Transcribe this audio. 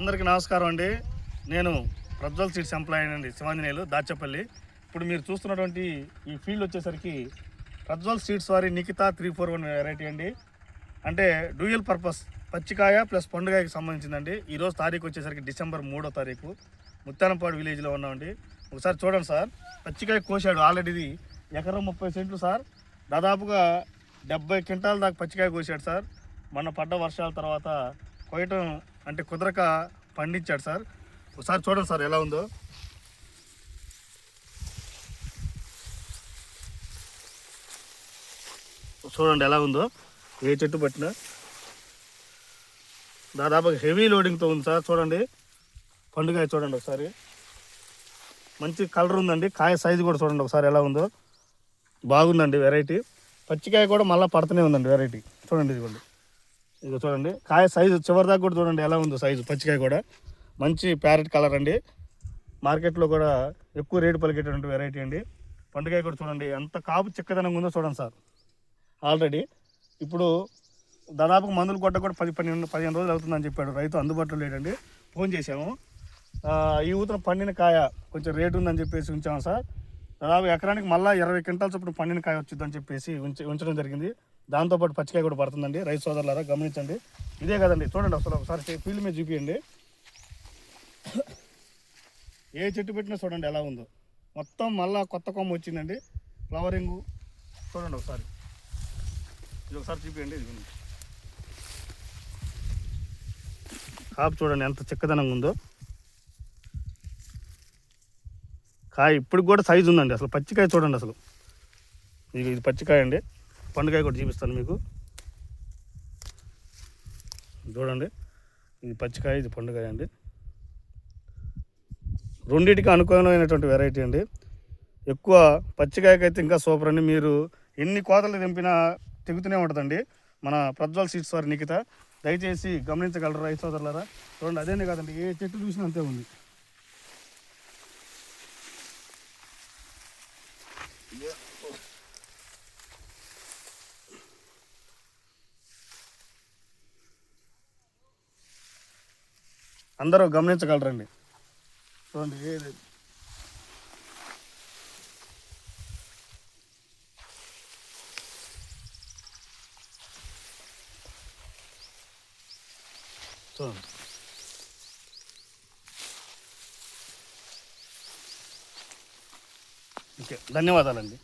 అందరికీ నమస్కారం అండి. నేను ప్రజ్వల్ సీట్స్ ఎంప్లాయీ అండి శివాంజనేయులు దాచపల్లి ఇప్పుడు మీరు చూస్తున్నటువంటి ఈ ఫీల్డ్ వచ్చేసరికి ప్రజ్వల్ సీడ్స్ వారి Nikhita three four one variety అండి. అంటే డ్యూయల్ పర్పస్ పచ్చికాయ ప్లస్ పండుగకి సంబంధించిందండి. ఈరోజు తారీఖు వచ్చేసరికి డిసెంబర్ మూడో తారీఖు. ముత్తానంపాడు విలేజ్లో ఉన్నామండి. ఒకసారి చూడండి సార్. పచ్చికాయ కోసాడు ఆల్రెడీ ఇది ఎకరం ముప్పై సెంట్లు సార్. దాదాపుగా డెబ్బై క్వింటాల దాకా పచ్చికాయ కోసాడు సార్. మొన్న పడ్డ వర్షాల తర్వాత కోయటం అంటే కుదరక పండించాడు సార్. ఒకసారి చూడండి సార్ ఎలా ఉందో. చూడండి ఎలా ఉందో. ఏ చెట్టు పట్టినా. దాదాపు హెవీ లోడింగ్తో ఉంది సార్ చూడండి. పండుగ చూడండి ఒకసారి. మంచి కలర్ ఉందండి. కాయ సైజు కూడా చూడండి ఒకసారి ఎలా ఉందో. బాగుందండి వెరైటీ. పచ్చికాయ కూడా మళ్ళీ పడుతూనే ఉందండి వెరైటీ. చూడండి ఇదిగోండి. ఇది చూడండి. కాయ సైజు చివరి దాకా కూడా చూడండి ఎలా ఉందో సైజు పచ్చికాయ కూడా. మంచి ప్యారెట్ కలర్ అండి. మార్కెట్లో కూడా ఎక్కువ రేటు పలికేటటువంటి వెరైటీ అండి. పండుగ కూడా చూడండి. ఎంత కాపు చిక్కదనంగా ఉందో చూడండి సార్. ఆల్రెడీ ఇప్పుడు దాదాపు మందులు కొట్ట కూడా పది పన్నెండు పదిహేను రోజులు అవుతుందని చెప్పాడు. రైతు అందుబాటులో లేడండి. ఫోన్ చేశాము. ఈ ఊతన పండిన కాయ కొంచెం రేటు ఉందని చెప్పేసి ఉంచాము సార్. దాదాపు ఎకరానికి మళ్ళీ ఇరవై క్వింటాల్స్ చొప్పున పండిన కాయ వచ్చిందని చెప్పేసి ఉంచి ఉంచడం జరిగింది. దాంతోపాటు పచ్చికాయ కూడా పడుతుందండి. రైతు సోదరులారా గమనించండి. ఇదే కదండి చూడండి అసలు ఒకసారి ఫీల్డ్ మీద చూపియండి. ఏ చెట్టు పెట్టినా చూడండి ఎలా ఉందో. మొత్తం మళ్ళా కొత్త కొమ్మ వచ్చిందండి. ఫ్లవరింగు. చూడండి ఒకసారి. ఇది ఒకసారి చూపియండి ఇది కాపు చూడండి ఎంత చిక్కదనంగా ఉందో. కాయ ఇప్పుడు కూడా సైజు ఉందండి అసలు. పచ్చికాయ చూడండి అసలు. ఇది ఇది పచ్చికాయ అండి. పండుగ కూడా చూపిస్తాను మీకు. చూడండి. ఇది పచ్చికాయ ఇది పండుగాయ అండి. రెండింటికి అనుకూలమైనటువంటి వెరైటీ అండి. ఎక్కువ పచ్చికాయకైతే ఇంకా సూపర్ అండి. మీరు ఎన్ని కోతలు తెంపినా తెగుతూనే ఉంటుందండి. మన ప్రజ్వల్ సీడ్స్ వారి నిఖిత దయచేసి గమనించగలరు రైతు సోదరులరా? చూడండి అదేనే కాదండి ఏ చెట్టు చూసినా అంతే ఉంది. అందరూ గమనించగలరండి. చూడండి ఏది చూడండి. ఓకే ధన్యవాదాలండి.